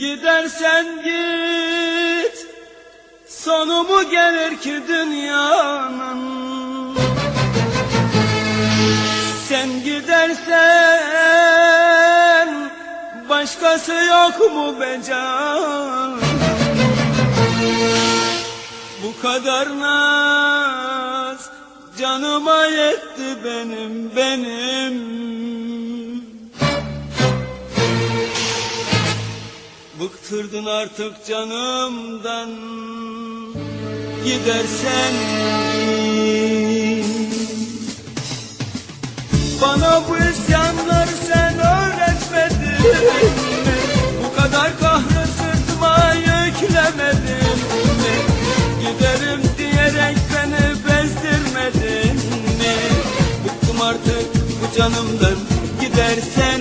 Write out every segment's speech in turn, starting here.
Gidersen git Sonu mu gelir ki dünyanın? Sen gidersen Başkası yok mu be can? Bu kadar naz Canıma yetti benim benim Bıktırdın artık canımdan Gidersen. Bana bu isyanları sen öğretmedin mi? Bu kadar kahrı sırtıma yüklemedin mi? Giderim diyerek beni bezdirmedin mi? Bıktım artık bu canımdan gidersen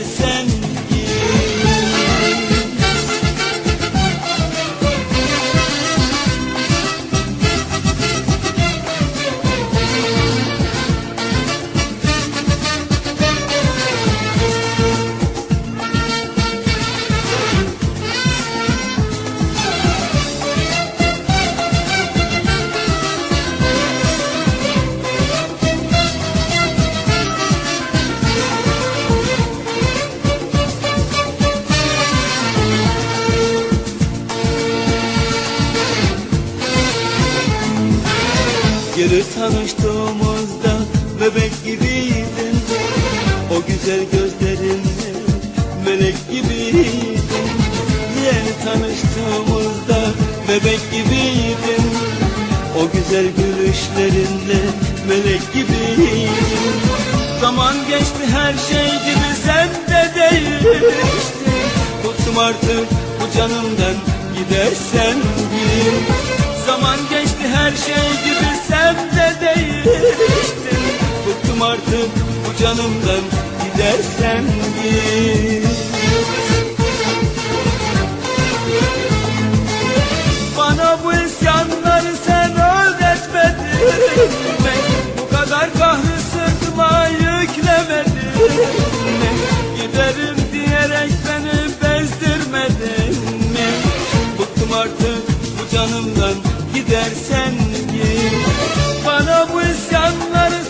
gidersen Geri tanıştığımızda bebek gibiydin O güzel gözlerinle melek gibiydin Yeni tanıştığımızda bebek gibiydin O güzel gülüşlerinle melek gibiydin Zaman geçti her şey gibi sen de değiştin. Bıktım artık bu canımdan gidersen git Zaman geçti her şey gibi Bıktım artık bu canımdan gidersen git Bana bu isyanları sen öğretmedin mi? Bu kadar kahrı sırtıma yüklemedin? Giderim diyerek beni bezdirmedin? Bıktım artık bu canımdan gidersen git Bana bu isyanları